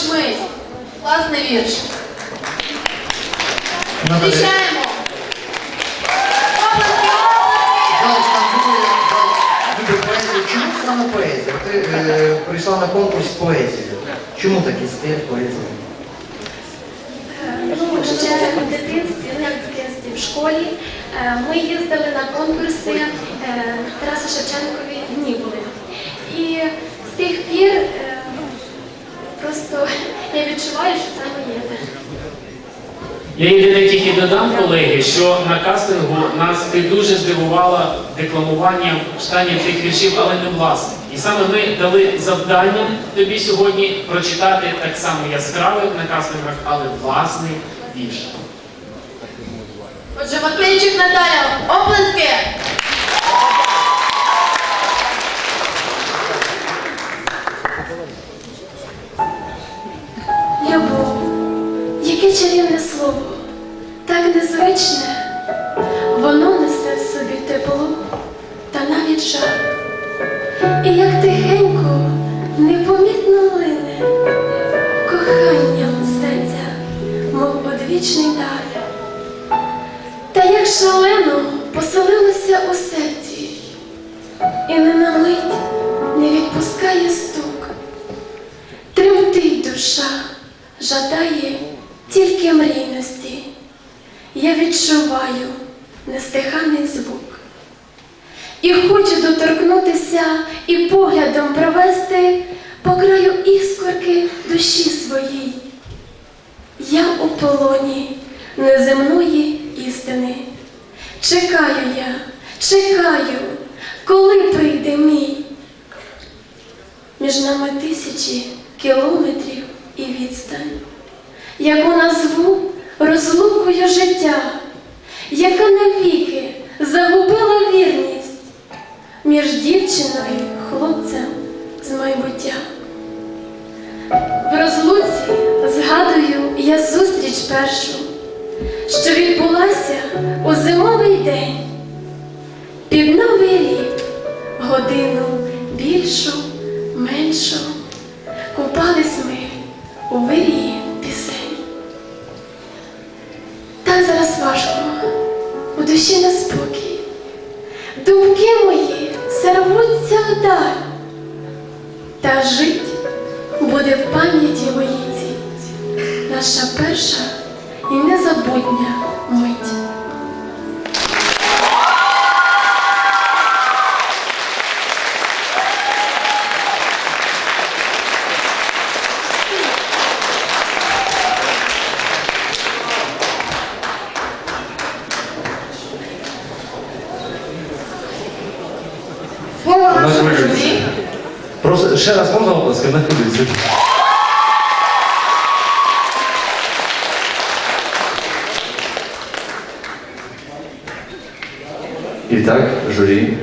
шмить. Класний вірш. Надо- Зустрічаємо. Чому саме поезія? Ти е, прийшла на конкурс поезії. Чому такий стиль поезії? Ну, ще в дитинстві, ну як в дитинстві, в школі е, ми їздили на конкурси е, Тараса Шевченкові дні були. І з тих пір е, просто я відчуваю, що це моє. Я єдине тільки додам, колеги, що на кастингу нас ти дуже здивувала декламуванням читанням тих віршів, але не власне. І саме ми дали завдання тобі сьогодні прочитати так само яскравий на кастингах, але власний вірш. Отже, Матвійчик Наталя, оплески. Любов, яке чарівне слово, так воно несе в собі тепло та навіть жар. І як тихенько, непомітно лине, коханням зветься, мов одвічний дар. Та як шалено поселилося у серці, і не на мить не відпускає стук. Тремтить душа, жадає тільки мрійності. Я відчуваю нестиханий звук. І хочу доторкнутися і поглядом провести по краю іскорки душі своїй. Я у полоні неземної істини. Чекаю я, чекаю, коли прийде мій. Між нами тисячі кілометрів і відстань, яку назву розлукою життя, яка навіки загубила вірність між дівчиною і хлопцем з майбуття. В розлуці згадую я зустріч першу, що відбулася у зимовий день, під новий рік, годину більшу, меншу, душі неспокій, думки мої сервуться рвуться вдаль, та жить буде в пам'яті моїй наша перша і незабутня мить. Ще раз можна оплески на хвилюється. І так, журі,